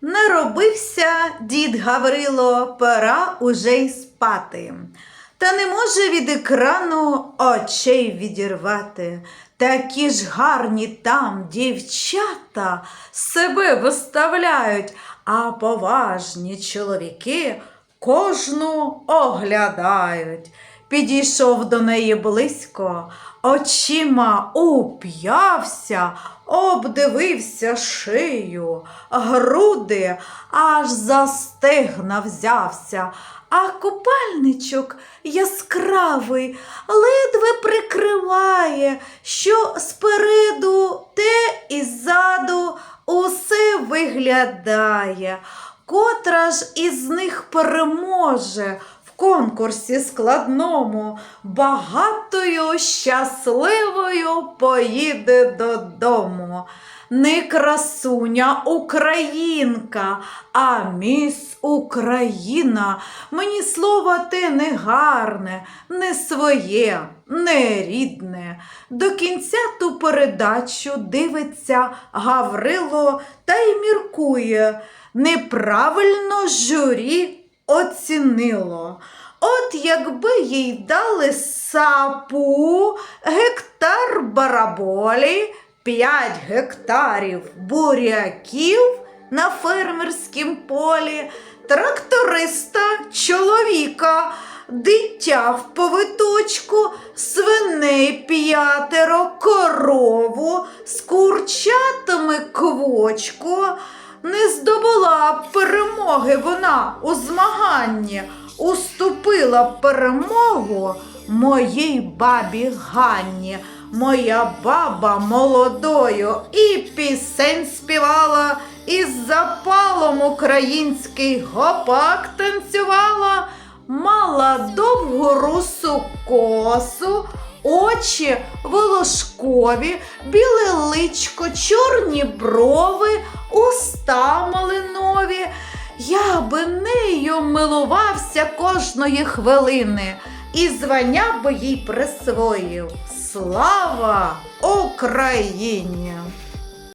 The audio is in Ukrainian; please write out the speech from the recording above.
Не робився дід Гаврило, пора уже й спати. Та не може від екрану очей відірвати. Такі ж гарні там дівчата себе виставляють, а поважні чоловіки кожну оглядають. Підійшов до неї близько, очима уп'явся, обдивився шию, груди, аж за стегна взявся, а купальничок яскравий ледве прикриває, що спереду те і ззаду усе виглядає. Котра ж із них переможе конкурсі складному, багатою щасливою поїде додому. Не красуня Українка, а міс Україна. Мені слово те не гарне, не своє, не рідне. До кінця ту передачу дивиться Гаврило та й міркує. Неправильно журі оцінило. От якби їй дали сапу, гектар бараболі, п'ять гектарів буряків на фермерськім полі, тракториста, чоловіка, дитя в повиточку, свиней п'ятеро, корову, з курчатами квочку. Не здобула б перемоги вона у змаганні, уступила перемогу моїй бабі Ганні. Моя баба молодою і пісень співала, і з запалом український гопак танцювала, мала довгу русу косу, очі волошкові, біле личко, чорні брови, уста малинові. Я би милувався кожної хвилини і звання би їй присвоїв. Слава Україні!